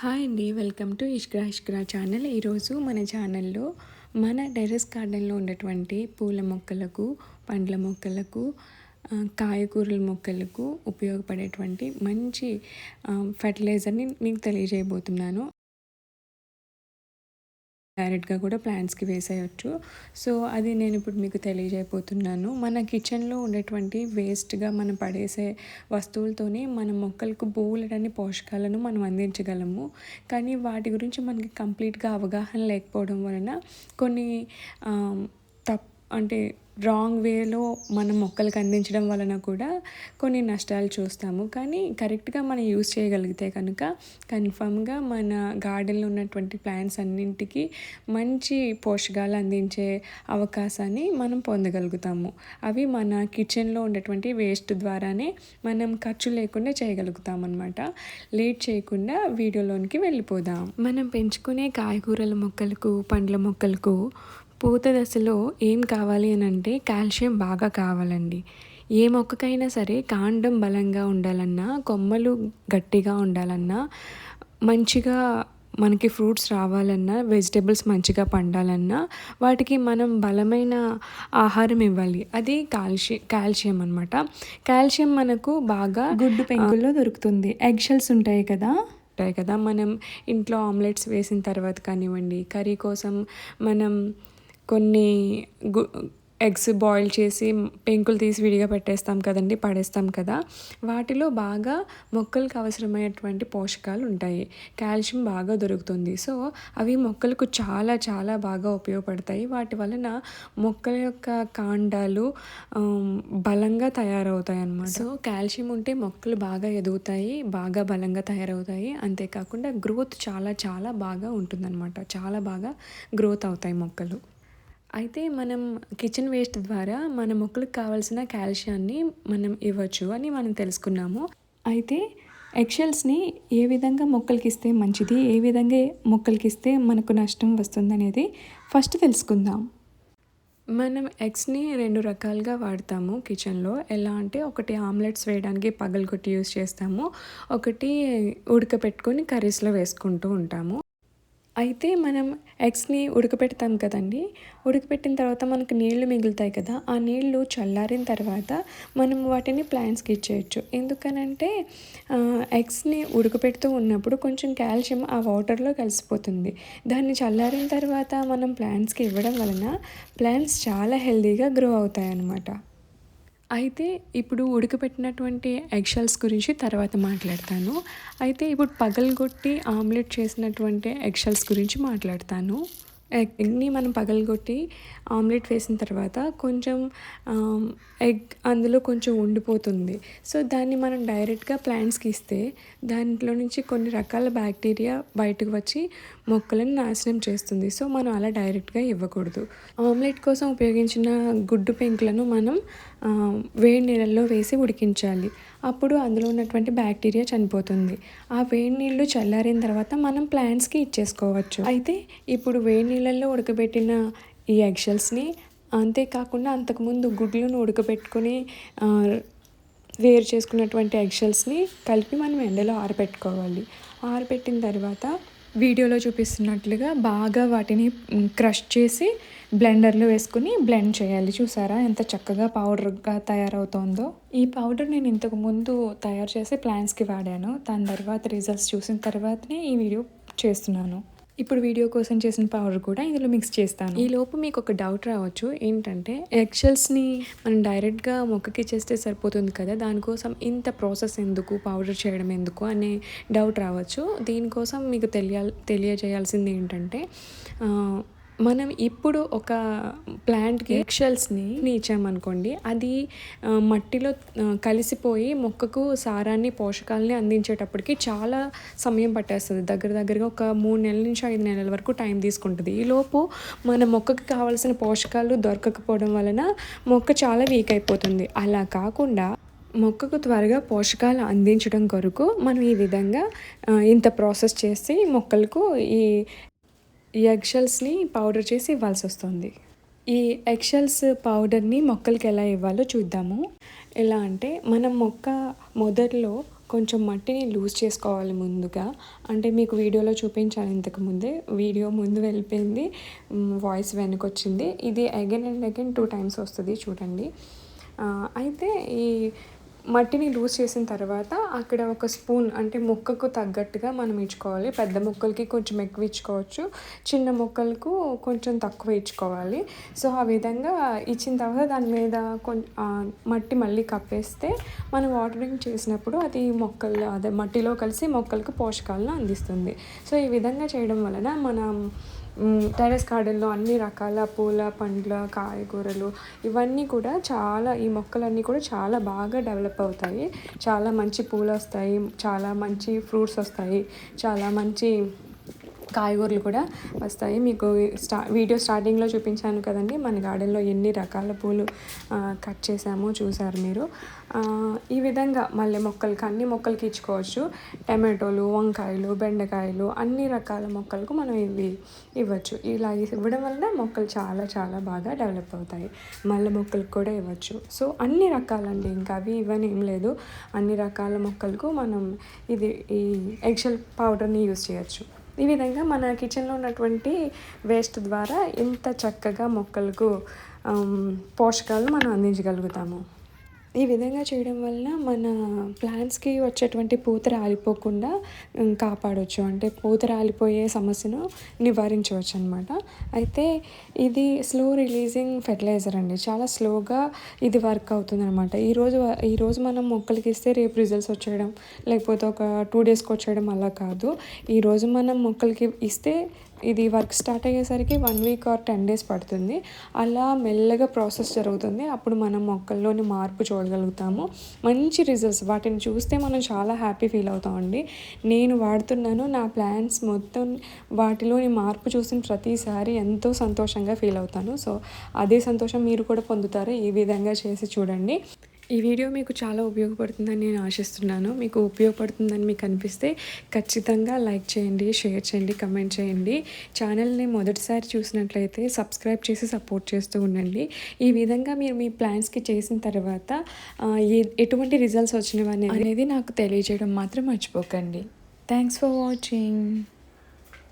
Hi అండి welcome to ఇష్గ్రా ఇష్గ్రా ఛానల్. ఈరోజు మన ఛానల్లో మన టెరెస్ గార్డెన్లో ఉన్నటువంటి పూల మొక్కలకు పండ్ల మొక్కలకు కాయకూరల మొక్కలకు ఉపయోగపడేటువంటి మంచి ఫర్టిలైజర్ని మీకు తెలియజేయబోతున్నాను. డైరెక్ట్గా కూడా ప్లాంట్స్కి వేసేయచ్చు. సో అది నేను ఇప్పుడు మీకు తెలియజేయబోతున్నాను. మన కిచెన్లో ఉండేటువంటి వేస్ట్గా మనం పడేసే వస్తువులతోనే మన మొక్కలకు బోలెడని పోషకాలను మనం అందించగలము. కానీ వాటి గురించి మనకి కంప్లీట్గా అవగాహన లేకపోవడం వలన కొన్ని అంటే రాంగ్ వేలో మనం మొక్కలకు అందించడం వలన కూడా కొన్ని నష్టాలు చూస్తాము. కానీ కరెక్ట్గా మనం యూస్ చేయగలిగితే కనుక కన్ఫామ్గా మన గార్డెన్లో ఉన్నటువంటి ప్లాంట్స్ అన్నింటికి మంచి పోషకాలు అందించే అవకాశాన్ని మనం పొందగలుగుతాము. అవి మన కిచెన్లో ఉన్నటువంటి వేస్ట్ ద్వారానే మనం ఖర్చు లేకుండా చేయగలుగుతాం అనమాట లేట్ చేయకుండా వీడియోలోనికి వెళ్ళిపోదాం. మనం పెంచుకునే కాయగూరల మొక్కలకు పండ్ల మొక్కలకు పూత దశలో ఏం కావాలి అని అంటే కాల్షియం బాగా కావాలండి. ఏ మొక్కకైనా సరే కాండం బలంగా ఉండాలన్నా కొమ్మలు గట్టిగా ఉండాలన్నా మంచిగా మనకి ఫ్రూట్స్ రావాలన్నా వెజిటేబుల్స్ మంచిగా పండాలన్నా వాటికి మనం బలమైన ఆహారం ఇవ్వాలి. అది కాల్షియం కాల్షియం అనమాట కాల్షియం మనకు బాగా గుడ్డు పెంకుల్లో దొరుకుతుంది. ఎగ్ షెల్స్ ఉంటాయి కదా? ఉంటాయి కదా. మనం ఇంట్లో ఆమ్లెట్స్ వేసిన తర్వాత కానివ్వండి కర్రీ కోసం మనం కొన్ని గు ఎగ్స్ బాయిల్ చేసి పెంకులు తీసి విడిగా పెట్టేస్తాం కదండి పడేస్తాం కదా. వాటిలో బాగా మొక్కలకు అవసరమైనటువంటి పోషకాలు ఉంటాయి. కాల్షియం బాగా దొరుకుతుంది. సో అవి మొక్కలకు చాలా చాలా బాగా ఉపయోగపడతాయి. వాటి వలన మొక్కల యొక్క కాండాలు బలంగా తయారవుతాయి అన్నమాట. సో కాల్షియం ఉంటే మొక్కలు బాగా ఎదుగుతాయి బాగా బలంగా తయారవుతాయి. అంతేకాకుండా గ్రోత్ చాలా చాలా బాగా ఉంటుందన్నమాట. చాలా బాగా గ్రోత్ అవుతాయి మొక్కలు. అయితే మనం కిచెన్ వేస్ట్ ద్వారా మన మొక్కలకు కావాల్సిన కాల్షియాన్ని మనం ఇవ్వచ్చు అని మనం తెలుసుకున్నాము. అయితే ఎక్షల్స్ని ఏ విధంగా మొక్కలకి ఇస్తే మంచిది ఏ విధంగా మొక్కలకి ఇస్తే మనకు నష్టం వస్తుందనేది ఫస్ట్ తెలుసుకుందాం. మనం ఎగ్స్ని రెండు రకాలుగా వాడతాము కిచెన్లో ఎలా అంటే ఒకటి ఆమ్లెట్స్ వేయడానికి పగలగొట్టి యూస్ చేస్తాము. ఒకటి ఉడకపెట్టుకొని కర్రీస్లో వేసుకుంటూ ఉంటాము. అయితే మనం ఎగ్స్ని ఉడకపెడతాం కదండి. ఉడకపెట్టిన తర్వాత మనకు నీళ్ళు మిగులుతాయి కదా ఆ నీళ్ళు చల్లారిన తర్వాత మనం వాటిని ప్లాంట్స్కి ఇచ్చేయచ్చు. ఎందుకనంటే ఎగ్స్ని ఉడకపెడుతూ ఉన్నప్పుడు కొంచెం కాల్షియం ఆ వాటర్లో కలిసిపోతుంది. దాన్ని చల్లారిన తర్వాత మనం ప్లాంట్స్కి ఇవ్వడం వలన ప్లాంట్స్ చాలా హెల్దీగా గ్రో అవుతాయి అన్నమాట అయితే ఇప్పుడు ఉడకబెట్టినటువంటి ఎగ్షెల్స్ గురించి తర్వాత మాట్లాడతాను. అయితే ఇప్పుడు పగలగొట్టి ఆమ్లెట్ చేసినటువంటి ఎగ్షెల్స్ గురించి మాట్లాడతాను. ఎగ్ని మనం పగలగొట్టి ఆమ్లెట్ వేసిన తర్వాత కొంచెం ఎగ్ అందులో కొంచెం ఉండిపోతుంది. సో దాన్ని మనం డైరెక్ట్గా ప్లాంట్స్కి ఇస్తే దాంట్లో నుంచి కొన్ని రకాల బ్యాక్టీరియా బయటకు వచ్చి మొక్కలను నాశనం చేస్తుంది. సో మనం అలా డైరెక్ట్గా ఇవ్వకూడదు. ఆమ్లెట్ కోసం ఉపయోగించిన గుడ్డు పెంకులను మనం వేడి నీళ్ళల్లో వేసి ఉడికించాలి. అప్పుడు అందులో ఉన్నటువంటి బ్యాక్టీరియా చనిపోతుంది. ఆ వేడి నీళ్ళు చల్లారిన తర్వాత మనం ప్లాంట్స్కి ఇచ్చేసుకోవచ్చు. అయితే ఇప్పుడు వేడి నీళ్ళల్లో ఉడకబెట్టిన ఈ ఎగ్షెల్స్ని అంతేకాకుండా అంతకుముందు గుడ్లను ఉడకబెట్టుకొని వేరు చేసుకున్నటువంటి ఎగ్షెల్స్ని కలిపి మనం ఎండలో ఆరబెట్టుకోవాలి. ఆరబెట్టిన తర్వాత వీడియోలో చూపిస్తున్నట్లుగా బాగా వాటిని క్రష్ చేసి బ్లెండర్లో వేసుకుని బ్లెండ్ చేయాలి. చూసారా ఎంత చక్కగా పౌడర్గా తయారవుతోందో. ఈ పౌడర్ నేను ఇంతకు ముందు తయారు చేసి ప్లాంట్స్కి వాడాను. దాని తర్వాత రిజల్ట్స్ చూసిన తర్వాతనే ఈ వీడియో చేస్తున్నాను. ఇప్పుడు వీడియో కోసం చేసిన పౌడర్ కూడా ఇందులో మిక్స్ చేస్తాను. ఈ లోపు మీకు ఒక డౌట్ రావచ్చు. ఏంటంటే ఎగ్షెల్స్ని మనం డైరెక్ట్గా మొక్కకి చేస్తే సరిపోతుంది కదా దానికోసం ఇంత ప్రాసెస్ ఎందుకు పౌడర్ చేయడం ఎందుకు అనే డౌట్ రావచ్చు. దీనికోసం మీకు తెలియ తెలియజేయాల్సింది ఏంటంటే మనం ఇప్పుడు ఒక ప్లాంట్కి ఎక్షల్స్ని ఇచ్చామనుకోండి అది మట్టిలో కలిసిపోయి మొక్కకు సారాన్ని పోషకాలని అందించేటప్పటికి చాలా సమయం పట్టేస్తుంది. దగ్గర దగ్గరగా ఒక మూడు నెలల నుంచి ఐదు నెలల వరకు టైం తీసుకుంటుంది. ఈలోపు మన మొక్కకి కావాల్సిన పోషకాలు దొరకకపోవడం వలన మొక్క చాలా వీక్ అయిపోతుంది. అలా కాకుండా మొక్కకు త్వరగా పోషకాలు అందించడం కొరకు మనం ఈ విధంగా ఇంత ప్రాసెస్ చేసి మొక్కలకు ఈ ఈ ఎగ్షెల్స్ని పౌడర్ చేసి ఇవ్వాల్సి వస్తుంది. ఈ ఎగ్షెల్స్ పౌడర్ని మొక్కలకి ఎలా ఇవ్వాలో చూద్దాము. ఎలా అంటే మనం మొక్క మొదట్లో కొంచెం మట్టిని లూజ్ చేసుకోవాలి ముందుగా. అంటే మీకు వీడియోలో చూపించాను ఇంతకుముందే వీడియో ముందు వెళ్ళిపోయింది. వాయిస్ వెనకొచ్చింది. ఇది again and again two times వస్తుంది చూడండి. అయితే ఈ మట్టిని లూజ్ చేసిన తర్వాత అక్కడ ఒక స్పూన్ అంటే మొక్కకు తగ్గట్టుగా మనం ఇచ్చుకోవాలి. పెద్ద మొక్కలకి కొంచెం ఎక్కువ ఇచ్చుకోవచ్చు. చిన్న మొక్కలకు కొంచెం తక్కువ ఇచ్చుకోవాలి. సో ఆ విధంగా ఇచ్చిన తర్వాత దాని మీద మట్టి మళ్ళీ కప్పేస్తే మనం వాటరింగ్ చేసినప్పుడు అది మొక్కలు అదే మట్టిలో కలిసి మొక్కలకు పోషకాలను అందిస్తుంది. సో ఈ విధంగా చేయడం వలన మనం టెరెస్ టెర్రస్ గార్డెన్లో అన్ని రకాల పూల పండ్ల కాయగూరలు ఇవన్నీ కూడా చాలా ఈ మొక్కలన్నీ కూడా చాలా బాగా డెవలప్ అవుతాయి. చాలా మంచి పూలు వస్తాయి. చాలా మంచి ఫ్రూట్స్ వస్తాయి. చాలా మంచి కాయగూరలు కూడా వస్తాయి. మీకు స్టా వీడియో స్టార్టింగ్లో చూపించాను కదండి. మన గార్డెన్లో ఎన్ని రకాల పూలు కట్ చేసామో చూసారు మీరు. ఈ విధంగా మల్లె మొక్కలకి అన్ని మొక్కలకి ఇచ్చుకోవచ్చు. టమాటోలు వంకాయలు బెండకాయలు అన్ని రకాల మొక్కలకు మనం ఇవి ఇవ్వచ్చు. ఇలా ఇవ్వడం వలన మొక్కలు చాలా చాలా బాగా డెవలప్ అవుతాయి. మల్లె మొక్కలకు కూడా ఇవ్వచ్చు. సో అన్ని రకాలండి. ఇంకా అవి ఇవన్నీ ఏం లేదు. అన్ని రకాల మొక్కలకు మనం ఇది ఈ ఎగ్షెల్ పౌడర్ని యూస్ చేయొచ్చు. ఈ విధంగా మన కిచెన్లో ఉన్నటువంటి వేస్ట్ ద్వారా ఎంత చక్కగా మొక్కలకు పోషకాలు పోషకాలను మనం అందించగలుగుతాము. ఈ విధంగా చేయడం వలన మన ప్లాంట్స్కి వచ్చేటువంటి పూత రాలిపోకుండా కాపాడవచ్చు అంటే పూత రాలిపోయే సమస్యను నివారించవచ్చు అనమాట అయితే ఇది స్లో రిలీజింగ్ ఫెర్టిలైజర్ అండి. చాలా స్లోగా ఇది వర్క్ అవుతుంది అనమాట ఈరోజు ఈరోజు మనం మొక్కలకి ఇస్తే రేపు రిజల్ట్స్ వచ్చేయడం లేకపోతే ఒక టూ డేస్కి వచ్చేయడం అలా కాదు. ఈరోజు మనం మొక్కలకి ఇస్తే ఇది వర్క్ స్టార్ట్ అయ్యేసరికి one week or ten days పడుతుంది. అలా మెల్లగా ప్రాసెస్ జరుగుతుంది. అప్పుడు మనం మొక్కల్లోని మార్పు చూడగలుగుతాము. మంచి రిజల్ట్స్ వాటిని చూస్తే మనం చాలా హ్యాపీ ఫీల్ అవుతామండి. నేను వాడుతున్నాను నా ప్లాన్స్ మొత్తం వాటిలోని మార్పు చూసిన ప్రతిసారి ఎంతో సంతోషంగా ఫీల్ అవుతాను. సో అదే సంతోషం మీరు కూడా పొందుతారు. ఈ విధంగా చేసి చూడండి. ఈ వీడియో మీకు చాలా ఉపయోగపడుతుందని నేను ఆశిస్తున్నాను. మీకు ఉపయోగపడుతుందని మీకు అనిపిస్తే ఖచ్చితంగా లైక్ చేయండి షేర్ చేయండి కమెంట్ చేయండి. ఛానల్ని మొదటిసారి చూసినట్లయితే సబ్స్క్రైబ్ చేసి సపోర్ట్ చేస్తూ ఉండండి. ఈ విధంగా మీరు మీ ప్లాన్స్కి చేసిన తర్వాత ఏ- ఎటువంటి రిజల్ట్స్ వచ్చినవి అనేది నాకు తెలియజేయడం మాత్రం మర్చిపోకండి. Thanks for watching